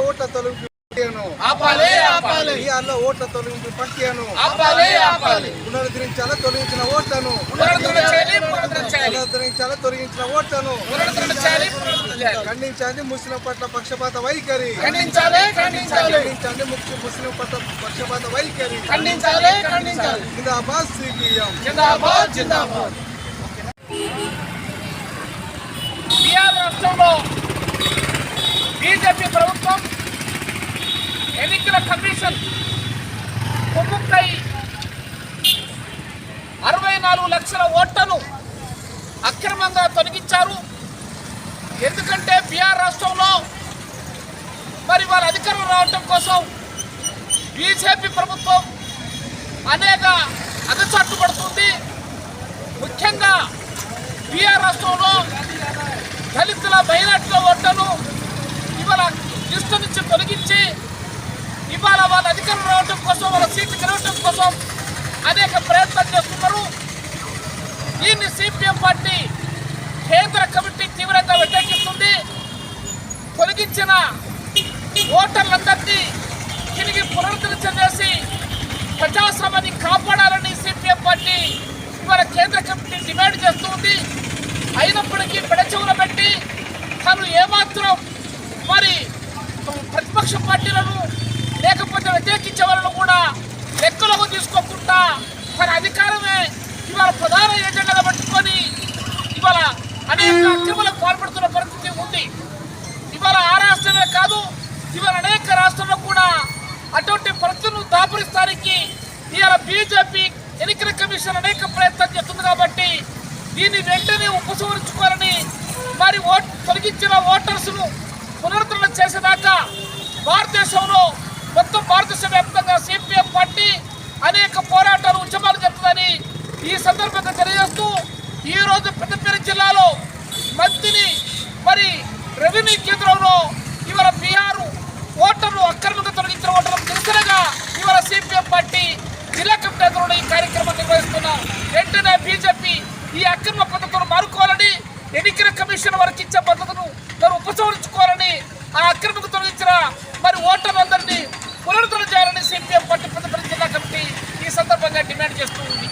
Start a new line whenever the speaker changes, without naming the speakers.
ఓట్ల తొలగింపు బీహార్లో ఓట్ల తొలగింపు ప్రక్రియను పునరుద్ధరించాలా తొలగించిన ఓట్లను? పునరుద్ధరించాలా తొలగించిన ఓట్లను? ఖండించండి ముస్లిం పట్ల పక్షపాత వైఖరి.
ఖండించాలి
ముస్లిం పట్ల పక్షపాత వైఖరి. జిందాబాద్ సిపిఎం.
జిందాబాద్ జిందాబాద్. రాష్ట్రంలో బీజేపీ ప్రభుత్వం ఎన్నికల కమిషన్ కుమ్ముక్కై అరవై నాలుగు లక్షల ఓట్లను అక్రమంగా తొలగించారు. ఎందుకంటే బీహార్ రాష్ట్రంలో మరి వాళ్ళ అధికారం రావటం కోసం బీజేపీ ప్రభుత్వం అనేక అగచాట్లు పడుతుంది. ముఖ్యంగా బీఆర్ రాష్ట్రంలో దళితుల మైనార్టీల ఓట్లను లిస్టు నుంచి తొలగించి ఇవాళ వాళ్ళ అధికారం రావడం కోసం వాళ్ళ సీట్లు గెలవడం కోసం అనేక ప్రయత్నాలు చేస్తున్నారు. దీన్ని సిపిఎం పార్టీ కేంద్ర కమిటీ తీవ్రంగా వ్యతిరేకిస్తుంది. తొలగించిన ఓటర్లందరినీ తిరిగి పునరుద్ధరణ చేసి ప్రజాశ్రమాన్ని కాపాడాలని సిపిఎం పార్టీ ఇవాళ కేంద్ర కమిటీ డిమాండ్ చేస్తుంది అయినప్పటికీ పెడచెవులు పెట్టి తను ఏమాత్రం ప్రతిపక్ష పార్టీలను లేకపోతే వ్యతిరేకించే వాళ్ళను కూడా లెక్కలకు తీసుకోకుండా తన అధికారమే ఇవాళ ప్రధాన ఏజెండాగా పట్టుకొని ఇవాళ అనేక అక్రమాలకు పాల్పడుతున్న పరిస్థితి ఉంది. ఇవాళ ఆ రాష్ట్రమే కాదు ఇవాళ అనేక రాష్ట్రాల్లో కూడా అటువంటి పరిస్థితులను దాపురిస్తానికి ఇవాళ బీజేపీ ఎన్నికల కమిషన్ అనేక ప్రయత్నాలు చేస్తుంది కాబట్టి దీన్ని వెంటనే ఉపసంహరించుకోవాలని మరి ఓట్ తొలగించిన ఓటర్స్ను పునరుద్ధరణ చేసేదాకా భారతదేశంలో మొత్తం భారతదేశ వ్యాప్తంగా సిపిఎం పార్టీ అనేక పోరాటాలు ఉద్యమాలు జరుపుతుందని ఈ సందర్భంగా తెలియజేస్తూ ఈ రోజు పెద్దపల్లి జిల్లాలో మంత్రిని మరి రెవెన్యూ కేంద్రంలో ఇవాళ బీఆర్ ఓటర్లు అక్రమంగా తొలగించిన ఓటర్లు నిరసనగా ఇవాళ సిపిఎం పార్టీ జిల్లా కమిటీ ఈ కార్యక్రమం నిర్వహిస్తున్నాం వెంటనే బీజేపీ ఈ అక్రమ పద్ధతులు మారుకోవాలని ఎన్నికల కమిషన్ వారికి పద్ధతులు తీవ్రంగా డిమాండ్ చేస్తూ ఉంది.